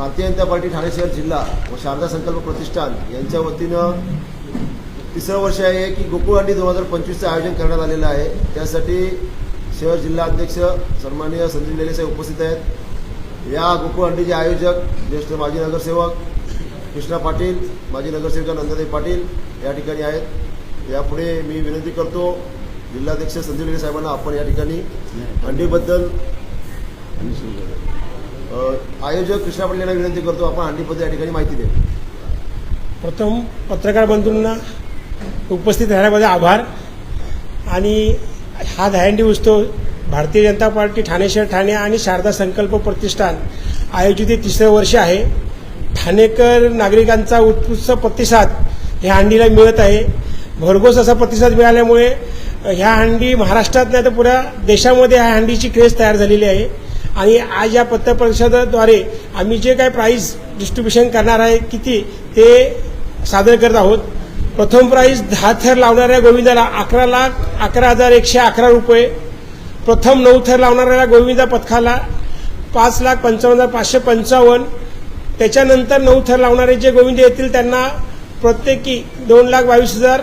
Bharatiya Janata party Thane शहर जिल्हा व शारदा संकल्प प्रतिष्ठान यांच्या वतीनं तिसरं वर्ष आहे की गोकुळ अंडी दोन हजार पंचवीसचं आयोजन करण्यात आलेलं आहे. त्यासाठी शहर जिल्हा अध्यक्ष सन्माननीय संजय लेले साहेब उपस्थित आहेत. या गोकुळ अंडीचे आयोजक ज्येष्ठ माजी नगरसेवक कृष्णा पाटील माजी नगरसेविका नंदादेवी पाटील या ठिकाणी आहेत. यापुढे मी विनंती करतो जिल्हाध्यक्ष संजय लेले साहेबांना आपण या ठिकाणी अंडीबद्दल आयोजक कृष्णा पाटील विनंती करतो आपण अंडीबद्दल या ठिकाणी माहिती द्या प्रथम पत्रकार बंधूंना उपस्थित राहण्यामध्ये आभार. आणि हा दहीहंडी उत्सव भारतीय जनता पार्टी ठाणे शहर ठाणे आणि शारदा संकल्प प्रतिष्ठान आयोजित हे तिसरं वर्ष आहे. ठाणेकर नागरिकांचा उत्कृष्ट प्रतिसाद ह्या हंडीला मिळत आहे. भरघोस असा प्रतिसाद मिळाल्यामुळे ह्या हंडी महाराष्ट्रात नाही तर पुऱ्या देशामध्ये ह्या हंडीची क्रेज तयार झालेली आहे. आणि आज या पत्रपरिषदेद्वारे आम्ही जे काय प्राईज डिस्ट्रीब्युशन करणार आहे किती ते सादर करत आहोत. प्रथम प्राईज दहा थर लावणाऱ्या गोविंदाला अकरा लाख अकरा हजार एकशे अकरा रुपये. प्रथम नऊ थर लावणाऱ्या गोविंदा पथकाला पाच लाख पंचावन्न हजार पाचशे पंचावन्न. त्याच्यानंतर नऊ थर लावणारे जे गोविंद येतील त्यांना प्रत्येकी दोन लाख बावीस हजार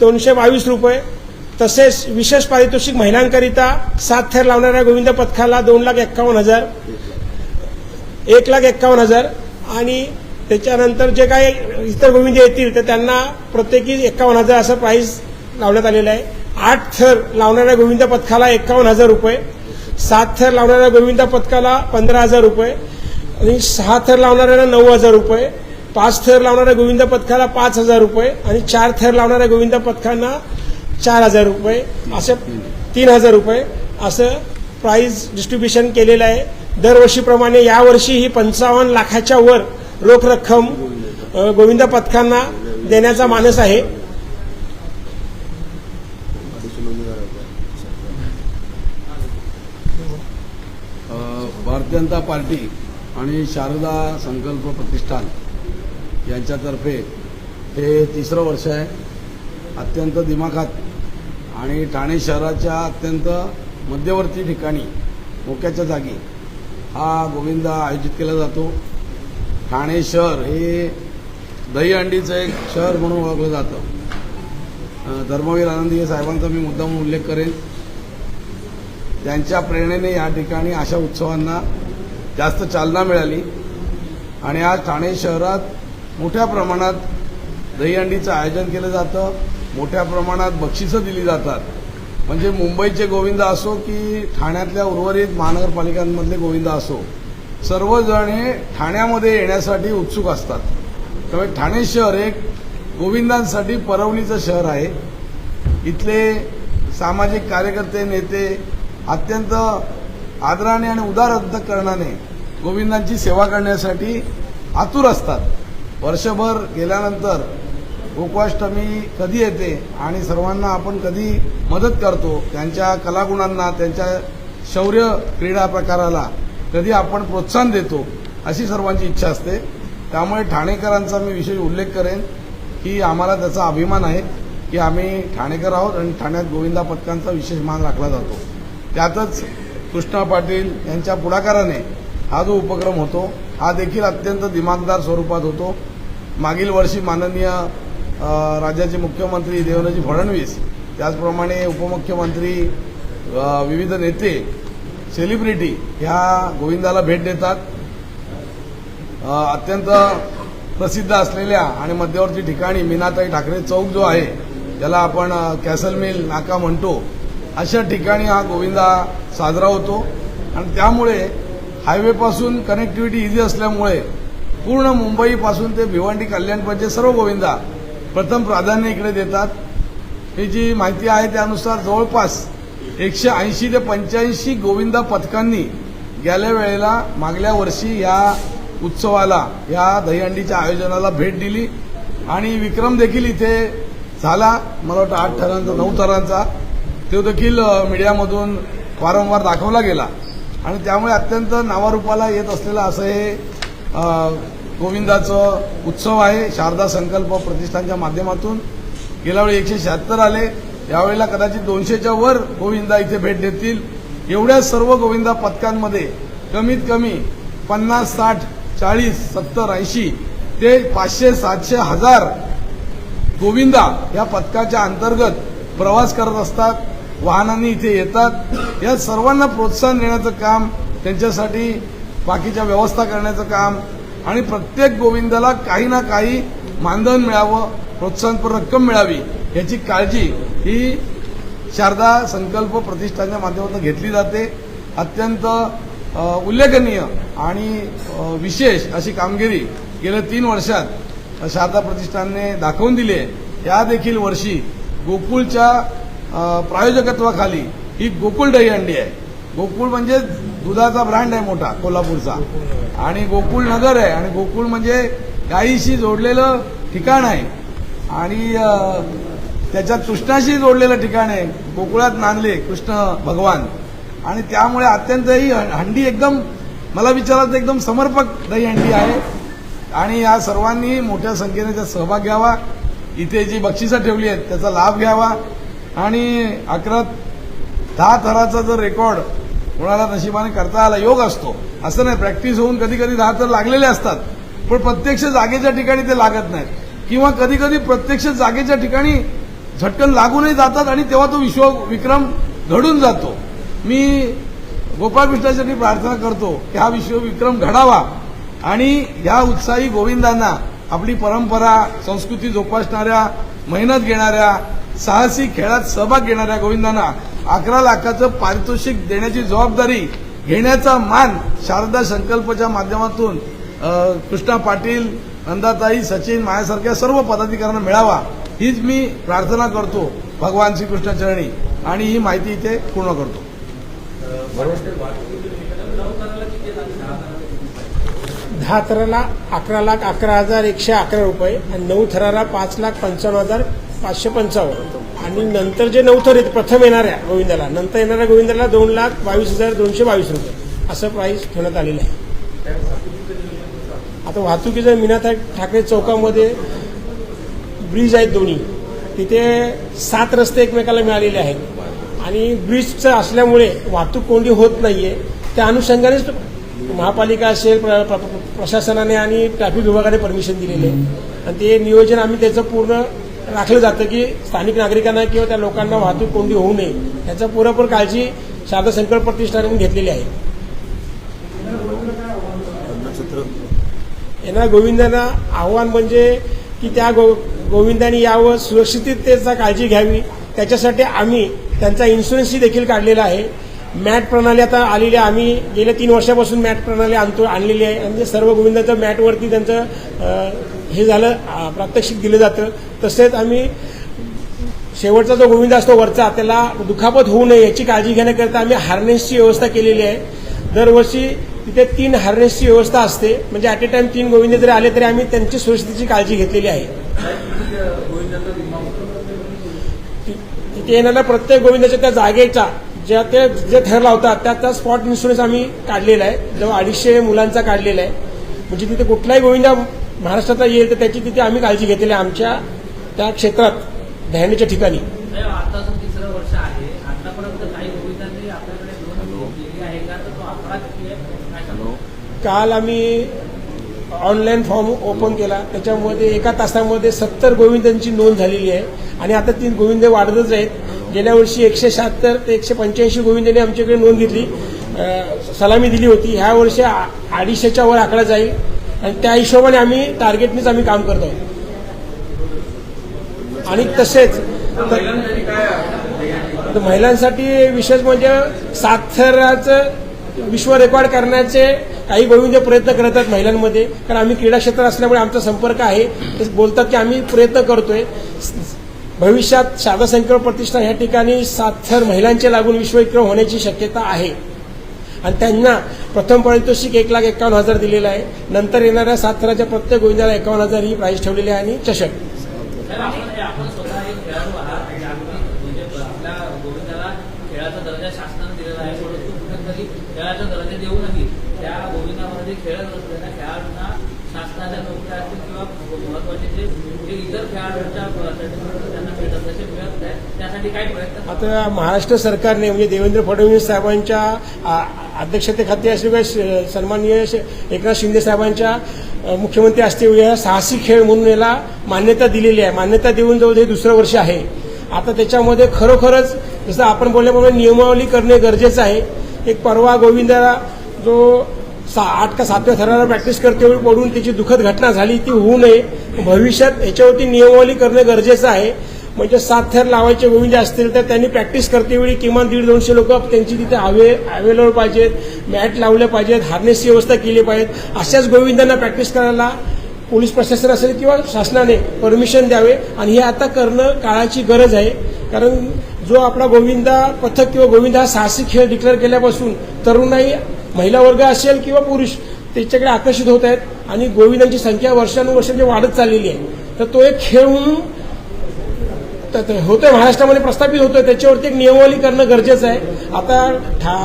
दोनशे बावीस रुपये. तसेच विशेष पारितोषिक महिलांकरिता सात थर लावणाऱ्या गोविंद पथकाला दोन लाख एक्कावन्न हजार एक लाख एक्कावन्न हजार आणि त्याच्यानंतर जे काही इतर गोविंद येतील तर त्यांना प्रत्येकी एक्कावन्न हजार असं प्राईज लावण्यात आलेलं आहे. आठ थर लावणाऱ्या गोविंद पथकाला एक्कावन्न हजार रुपये सात थर लावणाऱ्या गोविंद पथकाला पंधरा हजार रुपये आणि सहा थर लावणाऱ्याला नऊ हजार रुपये पाच थर लावणाऱ्या गोविंद पथकाला पाच हजार रुपये आणि चार थर लावणाऱ्या गोविंद पथकांना चार हजार रुपये असं तीन हजार रुपये असं प्राईज डिस्ट्रीब्युशन केलेलं आहे. दरवर्षीप्रमाणे यावर्षी ही पंचावन्न लाखाच्या वर रोख रक्कम गोविंद पथकांना देण्याचा मानस आहे. भारतीय जनता पार्टी आणि शारदा संकल्प प्रतिष्ठान यांच्यातर्फे हे तिसरं वर्ष आहे. अत्यंत दिमाखात आणि ठाणे शहराच्या अत्यंत मध्यवर्ती ठिकाणी मोक्याच्या जागी हा गोविंदा आयोजित केला जातो. ठाणे शहर हे दहीहंडीचं एक शहर म्हणून ओळखलं जातं. धर्मवीर आनंदी साहेबांचा मी मुद्दाम उल्लेख करेन. त्यांच्या प्रेरणेने या ठिकाणी अशा उत्सवांना जास्त चालना मिळाली. आणि आज ठाणे शहरात मोठ्या प्रमाणात दहीहंडीचं आयोजन केलं जातं. मोठ्या प्रमाणात बक्षिसं दिली जातात. म्हणजे मुंबईचे गोविंद असो की ठाण्यातल्या उर्वरित महानगरपालिकांमधले गोविंद असो सर्वजण हे ठाण्यामध्ये येण्यासाठी उत्सुक असतात. त्यामुळे ठाणे शहर एक गोविंदांसाठी परवणीचं शहर आहे. इथले सामाजिक कार्यकर्ते नेते अत्यंत आदराने आणि उदार करणाने गोविंदांची सेवा करण्यासाठी आतुर असतात. वर्षभर गेल्यानंतर गोकुळाष्टमी कधी येते आणि सर्वांना आपण कधी मदत करतो त्यांच्या कलागुणांना त्यांच्या शौर्य क्रीडा प्रकाराला कधी आपण प्रोत्साहन देतो अशी सर्वांची इच्छा असते. त्यामुळे ठाणेकरांचा मी विशेष उल्लेख करेन की आम्हाला त्याचा अभिमान आहे की आम्ही ठाणेकर आहोत आणि ठाण्यात गोविंदा पथकांचा विशेष मान राखला जातो. त्यातच कृष्णा पाटील यांच्या पुढाकाराने हा जो उपक्रम होतो हा देखील अत्यंत दिमागदार स्वरूपात होतो. मागील वर्षी माननीय राज्याचे मुख्यमंत्री देवेंद्रजी फडणवीस त्याचप्रमाणे उपमुख्यमंत्री विविध नेते सेलिब्रिटी ह्या गोविंदाला भेट देतात. अत्यंत प्रसिद्ध असलेल्या आणि मध्यवर्ती ठिकाणी मीनाताई ठाकरे चौक जो आहे ज्याला आपण कॅसल मिल नाका म्हणतो. अशा ठिकाणी हा गोविंदा साजरा होतो. आणि त्यामुळे हायवेपासून कनेक्टिव्हिटी इझी असल्यामुळे पूर्ण मुंबईपासून ते भिवंडी कल्याणपर्यंतचे सर्व गोविंदा प्रथम प्राधान्य इकडे देतात. ही जी माहिती आहे त्यानुसार जवळपास एकशे ऐंशी ते पंच्याऐंशी गोविंदा पथकांनी गेल्या वेळेला मागल्या वर्षी या उत्सवाला या दहीहंडीच्या आयोजनाला भेट दिली. आणि विक्रम देखील इथे झाला. मला वाटतं आठ थरांचा नऊ थरांचा. तो देखील मीडियामधून वारंवार दाखवला गेला. आणि त्यामुळे अत्यंत नावारूपाला येत असलेलं असं हे गोविंदाचं उत्सव आहे. शारदा संकल्प प्रतिष्ठानच्या माध्यमातून. गेल्या वेळी एकशे शहात्तर आले. यावेळेला कदाचित दोनशेच्या वर गोविंदा इथे भेट देतील. एवढ्या सर्व गोविंदा पथकांमध्ये कमीत कमी पन्नास साठ चाळीस सत्तर ऐंशी ते पाचशे सातशे हजार गोविंदा या पथकाच्या अंतर्गत प्रवास करत असतात. वाहनांनी इथे येतात. या सर्वांना प्रोत्साहन देण्याचं काम त्यांच्यासाठी बाकीच्या व्यवस्था करण्याचं काम आणि प्रत्येक गोविंदाला काही ना काही मानधन मिळावं प्रोत्साहनपर रक्कम मिळावी याची काळजी ही शारदा संकल्प प्रतिष्ठानच्या माध्यमातून घेतली जाते. अत्यंत उल्लेखनीय आणि विशेष अशी कामगिरी गेल्या तीन वर्षात शारदा प्रतिष्ठानने दाखवून दिली आहे. या देखील वर्षी गोकुळच्या प्रायोजकत्वाखाली ही गोकुळ दहीहंडी आहे. गोकुळ म्हणजे दुधाचा ब्रँड आहे मोठा कोल्हापूरचा. आणि गोकुळ नगर आहे. आणि गोकुळ म्हणजे गायीशी जोडलेलं ठिकाण आहे. आणि त्याच्या त्याच्यात कृष्णाशी जोडलेलं ठिकाण आहे. गोकुळात नांदले कृष्ण भगवान. आणि त्यामुळे अत्यंत ही हंडी एकदम मला विचारात तर एकदम समर्पक दही हंडी आहे. आणि या सर्वांनी मोठ्या संख्येने त्यात सहभाग घ्यावा. इथे जी बक्षिसं ठेवली आहेत त्याचा लाभ घ्यावा. आणि अकरा दहा थराचा जर रेकॉर्ड कोणाला नशिबाने करता आला योग असतो. असं नाही प्रॅक्टिस होऊन कधी कधी दहा तर लागलेले असतात. पण प्रत्यक्ष जागेच्या ठिकाणी ते लागत नाहीत. किंवा कधी कधी प्रत्यक्ष जागेच्या ठिकाणी झटकन लागूनही जातात आणि तेव्हा तो विश्व विक्रम घडून जातो. मी गोपाळकृष्णासाठी प्रार्थना करतो की हा विश्वविक्रम घडावा आणि या उत्साही गोविंदांना आपली परंपरा संस्कृती जोपासणाऱ्या मेहनत घेणाऱ्या साहसी खेळात सहभाग घेणाऱ्या गोविंदांना अकरा लाखाचं पारितोषिक देण्याची जबाबदारी घेण्याचा मान शारदा संकल्पच्या माध्यमातून कृष्णा पाटील नंदाताई सचिन माझ्यासारख्या सर्व पदाधिकाऱ्यांना मिळावा हीच मी प्रार्थना करतो भगवान श्रीकृष्णाचरणी. आणि ही माहिती इथे पूर्ण करतो. दहा थराला अकरा लाख अकरा हजार एकशे अकरा रुपये आणि नऊ थराला पाच लाख पंचावन्न हजार पाचशे पंचावन्न. आणि नंतर जे नऊ थर प्रथम येणाऱ्या गोविंदाला नंतर येणाऱ्या गोविंदाला दोन लाख बावीस हजार दोनशे बावीस रुपये. असं प्राईस ठेवण्यात आलेलं आहे. आता वाहतुकीचं मीनाथा ठाकरे चौकामध्ये ब्रिज आहेत दोन्ही तिथे सात रस्ते एकमेकाला मिळालेले आहेत. आणि ब्रिजचं असल्यामुळे वाहतूक कोंडी होत नाहीये. त्या अनुषंगानेच महापालिका असेल प्र- प्रशासनाने आणि ट्रॅफिक विभागाने परमिशन दिलेले आहे. आणि ते नियोजन आम्ही त्याचं पूर्ण राखलं जातं की स्थानिक नागरिकांना किंवा त्या लोकांना वाहतूक कोंडी होऊ नये. याचा पुरेपूर काळजी शारदा संकल्प प्रतिष्ठानाने घेतलेली आहे. नक्षत्र यांना गोविंदांना आव्हान म्हणजे की त्या गो गोविंदांनी यावं सुरक्षिततेचा काळजी घ्यावी. त्याच्यासाठी आम्ही त्यांचा इन्शुरन्सही देखील काढलेला आहे. मॅट प्रणाली आता आलेली आहे. आम्ही गेल्या तीन वर्षापासून मॅट प्रणाली आणतो आणलेली आहे. म्हणजे सर्व गोविंदांचं मॅटवरती त्यांचं हे झालं प्रात्यक्षिक दिलं जातं. तसेच आम्ही शेवटचा जो गोविंद असतो वरचा त्याला दुखापत होऊ नये याची काळजी घेण्याकरता आम्ही हार्नेसची व्यवस्था केलेली आहे. दरवर्षी तिथे तीन हार्नेसची व्यवस्था असते. म्हणजे ॲट ए टाइम तीन गोविंद जरी आले तरी आम्ही त्यांची सुरक्षितेची काळजी घेतलेली आहे. तिथे येणाऱ्या प्रत्येक गोविंदाच्या त्या जागेचा ज्या ते जे ठरला होता त्या त्या स्पॉट इन्शुरन्स आम्ही काढलेला आहे. जवळ अडीचशे मुलांचा काढलेला आहे. म्हणजे तिथे कुठलाही गोविंदा महाराष्ट्राचा येईल तर त्याची तिथे आम्ही काळजी घेतलेली आमच्या त्या क्षेत्रात दह्यानीच्या ठिकाणी. केली आम्ही ऑनलाईन फॉर्म ओपन केला. त्याच्यामध्ये एका तासामध्ये सत्तर गोविंदांची नोंद झालेली आहे. आणि आता ती गोविंद वाढतच आहेत. गेल्या वर्षी एकशे शहात्तर ते एकशे पंच्याऐंशी गोविंदांनी आमच्याकडे नोंद घेतली. सलामी दिली होती. ह्या वर्षी अडीचशेच्या वर आकडा जाईल. आणि त्या हिशोबाने आम्ही टार्गेटनीच आम्ही काम करतो आणि तसेच तर महिलांसाठी विशेष म्हणजे साथराचं विश्व रेकॉर्ड करण्याचे काही गोविंद प्रयत्न करत आहेत महिलांमध्ये. कारण आम्ही क्रीडा क्षेत्र असल्यामुळे आमचा संपर्क आहे. बोलतात की आम्ही प्रयत्न करतोय. भविष्यात शारदा संकल्प प्रतिष्ठान या ठिकाणी साथर महिलांचे लागून विश्वविक्रम होण्याची शक्यता आहे. आणि त्यांना प्रथम पारितोषिक एक लाख एकावन्न हजार दिलेलं आहे. नंतर येणाऱ्या साथराच्या प्रत्येक गोविंदाला एकावन्न हजार ही प्राईज ठेवलेली आहे आणि चषक. आता महाराष्ट्र सरकारने म्हणजे देवेंद्र फडणवीस साहेबांच्या अध्यक्षतेखाली असल्याशिवाय श- सन्माननीय एकनाथ शिंदे साहेबांच्या मुख्यमंत्री असते साहसी खेळ म्हणून याला मान्यता दिलेली आहे. मान्यता देऊन जवळ हे दुसरं वर्ष आहे. आता त्याच्यामध्ये खरोखरच जसं आपण बोलल्याप्रमाणे नियमावली करणे गरजेचं आहे. एक परवा गोविंदाला जो सा आठ का सातव्या थराला प्रॅक्टिस करते वेळी पडून त्याची दुःखद घटना झाली ती होऊ नये. भविष्यात याच्यावरती नियमावली करणं गरजेचं आहे. म्हणजे सात थर लावायचे गोविंद असतील तर त्यांनी प्रॅक्टिस करते वेळी किमान दीड दोनशे लोक त्यांची तिथे अवे अवेलेबल पाहिजेत मॅट लावले पाहिजेत हार्नेसची व्यवस्था केली पाहिजे अशाच गोविंदांना प्रॅक्टिस करायला पोलीस प्रशासन असेल किंवा शासनाने परमिशन द्यावे. आणि हे आता करणं काळाची गरज आहे. कारण जो आपला गोविंदा पथक किंवा गोविंदा हा साहसी खेळ डिक्लेअर केल्यापासून तरुणाई महिला वर्ग असेल किंवा पुरुष त्याच्याकडे आकर्षित होत आहेत. आणि गोविंदांची संख्या वर्षानुवर्ष वाढत चाललेली आहे. तर तो एक खेळ म्हणून तर ते होतोय महाराष्ट्रामध्ये प्रस्थापित होतोय. त्याच्यावरती एक नियमावली करणं गरजेचं आहे. आता ठा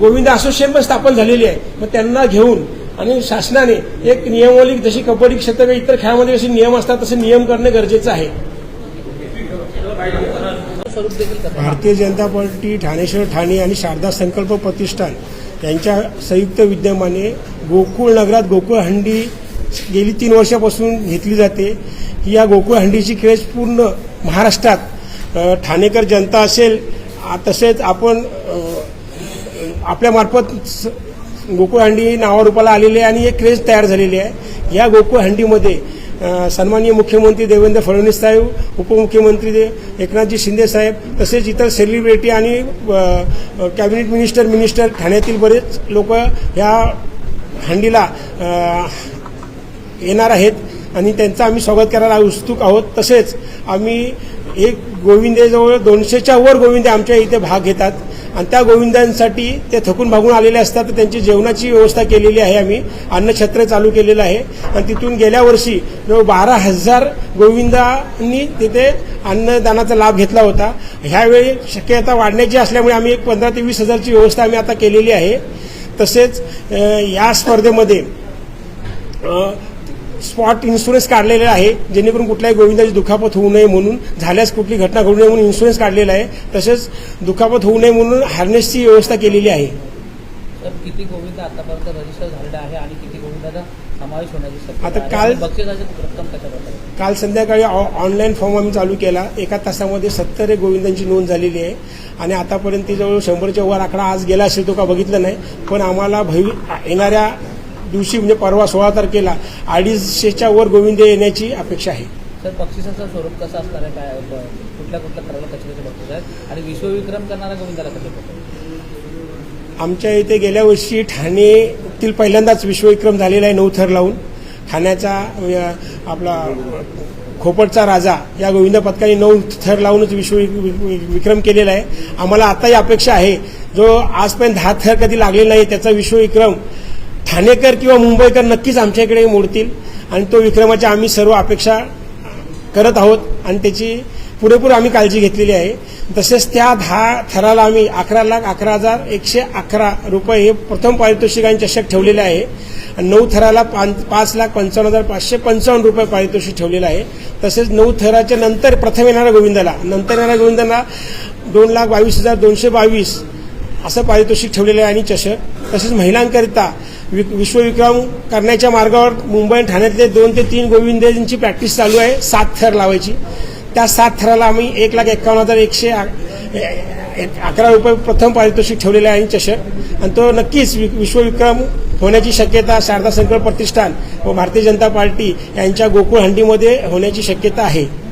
गोविंद असोसिएशन पण स्थापन झालेली आहे. मग त्यांना घेऊन आणि शासनाने एक नियमावली जशी कबड्डी क्षेत्र किंवा इतर खेळामध्ये जसे नियम असतात तसे नियम करणं गरजेचं आहे. भारतीय जनता पार्टी ठाणेश्वर ठाणे आणि शारदा संकल्प प्रतिष्ठान यांच्या संयुक्त विद्यमाने गोकुळ नगरात गोकुळ हंडी गेली तीन वर्षापासून घेतली जाते. या गोकुळ हंडीची क्रेज पूर्ण महाराष्ट्रात ठाणेकर जनता असेल तसेच आपण आपल्यामार्फत स- गोकुळ हंडी नावारूपाला आलेली आहे आणि एक क्रेज तयार झालेली आहे. या गोकुळ हंडीमध्ये सन्माननीय मुख्यमंत्री देवेंद्र फडणवीस साहेब उपमुख्यमंत्री दे एकनाथजी शिंदे साहेब तसेच इतर सेलिब्रिटी आणि कॅबिनेट मिनिस्टर मिनिस्टर ठाण्यातील बरेच लोक ह्या हंडीला येणार आहेत आणि त्यांचं आम्ही स्वागत करायला उत्सुक आहोत. तसेच आम्ही एक गोविंदेजवळ दोनशेच्या वर गोविंदे आमच्या इथे भाग घेतात. आणि त्या गोविंदांसाठी ते थकून भागून आलेले असतात. तर त्यांची जेवणाची व्यवस्था केलेली आहे आम्ही. अन्नछत्र चालू केलेलं आहे. आणि तिथून गेल्या वर्षी जवळ बारा हजार गोविंदांनी तिथे अन्नदानाचा लाभ घेतला होता. ह्यावेळी शक्यता वाढण्याची असल्यामुळे आम्ही एक पंधरा ते वीस हजारची व्यवस्था आम्ही आता केलेली आहे. तसेच या स्पर्धेमध्ये स्पॉट इन्शुरन्स काढलेला आहे जेणेकरून कुठल्याही गोविंदाची दुखापत होऊ नये म्हणून झाल्यास कुठली घटना घडू नये म्हणून इन्शुरन्स काढलेला आहे तसेच दुखापत होऊ नये म्हणून हार्नेसची व्यवस्था केलेली आहे. किती गोविंद आतापर्यंत रजिस्टर झालेले आहे आणि किती गोविंदाचा समावेश होण्याची आता? काल- रक्कम काल संध्याकाळी ऑनलाईन फॉर्म आम्ही चालू केला. एका तासामध्ये सत्तर गोविंदांची नोंद झालेली आहे. आणि आतापर्यंत जवळ शंभरच्या वर आकडा आज गेला असेल तो का बघितलं नाही. पण आम्हाला भवि येणाऱ्या दिवशी म्हणजे परवा सोळा तारखेला अडीचशेच्या वर गोविंद येण्याची अपेक्षा आहे. सर बक्षिसाचं स्वरूप कसं असणार आहे? काय कुठल्या कुठल्या कसे कसे बक्षीस आहेत? आणि विश्वविक्रम करणाऱ्या गोविंदाला कसे आमच्या इथे गेल्या वर्षी ठाणेतील पहिल्यांदाच विश्वविक्रम झालेला आहे नऊ थर लावून. ठाण्याचा आपला खोपटचा राजा या गोविंद पथकाने नऊ थर लावूनच विश्व विक्रम केलेला आहे. आम्हाला आताही अपेक्षा आहे. जो आजपर्यंत दहा थर कधी लागलेला नाही त्याचा विश्वविक्रम ठाणेकर किंवा मुंबईकर नक्कीच आमच्या इकडे मोडतील. आणि तो विक्रमाच्या आम्ही सर्व अपेक्षा करत आहोत आणि त्याची पुरेपूर आम्ही काळजी घेतलेली आहे. तसेच त्या दहा थराला आम्ही अकरा लाख अकरा हजार एकशे अकरा रुपये हे प्रथम पारितोषिक आणि चषक ठेवलेले आहे. आणि नऊ थराला पाच पाच लाख पंचावन्न हजार पाचशे पंचावन्न रुपये पारितोषिक ठेवलेलं आहे. तसेच नऊ थराच्या नंतर प्रथम येणाऱ्या गोविंदाला. नंतर येणाऱ्या गोविंदाला दोन लाख बावीस हजार दोनशे बावीस असं पारितोषिक ठेवलेलं आहे आणि चषक. तसेच महिलांकरिता विश्वविक्रम करण्याच्या मार्गावर मुंबई आणि ठाण्यातले दोन ते तीन गोविंदांची प्रॅक्टिस चालू आहे. सात थर लावायची. त्या सात थराला आम्ही एक लाख एक्कावन्न हजार एकशे अकरा रुपये प्रथम पारितोषिक ठेवलेले आहे आणि चषक. आणि तो नक्कीच वि- विश्वविक्रम होण्याची शक्यता शारदा संकल्प प्रतिष्ठान व भारतीय जनता पार्टी यांच्या गोकुळ हंडीमध्ये होण्याची शक्यता आहे.